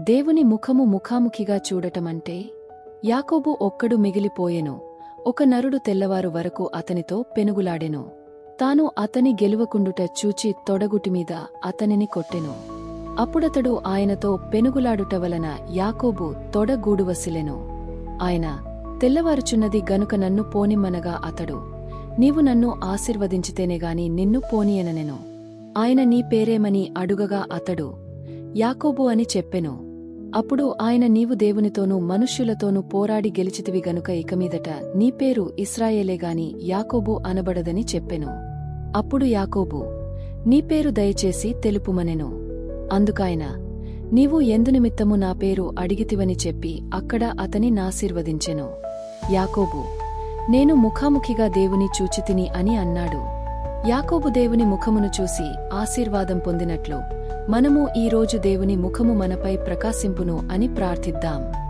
దేవుని ముఖము ముఖాముఖిగా చూడటమంటే యాకోబు ఒక్కడు మిగిలిపోయెను. ఒక నరుడు తెల్లవారు వరకు అతనితో పెనుగులాడెను. తాను అతని గెలువకుండుట చూచి తొడగుటిమీద అతనిని కొట్టెను. అప్పుడతడు ఆయనతో పెనుగులాడుట వలన యాకోబు తొడగూడువసిలెను ఆయన తెల్లవారుచున్నది గనుక నన్ను పోనిమ్మనగా అతడు నీవు నన్ను ఆశీర్వదించితేనేగాని నిన్ను పోనీయననెను. ఆయన నీ పేరేమని అడుగగా అతడు యాకోబు అని చెప్పెను. అప్పుడు ఆయన నీవు దేవునితోనూ మనుష్యులతోనూ పోరాడి గెలిచితివి గనుక ఇకమీదట నీ పేరు ఇస్రాయేలేగాని యాకోబు అనబడదని చెప్పెను. అప్పుడు యాకోబు నీ పేరు దయచేసి తెలుపుమనెను. అందుకాయన నీవు ఎందునిమిత్తము నా పేరు అడిగితివని చెప్పి అక్కడ అతని నాశీర్వదించెను యాకోబు నేను ముఖాముఖిగా దేవుని చూచితిని అని అన్నాడు. యాకోబు దేవుని ముఖమును చూసి ఆశీర్వాదం పొందినట్లు మనము ఈ రోజు దేవుని ముఖము మనపై ప్రకాశింపును అని ప్రార్థిద్దాం.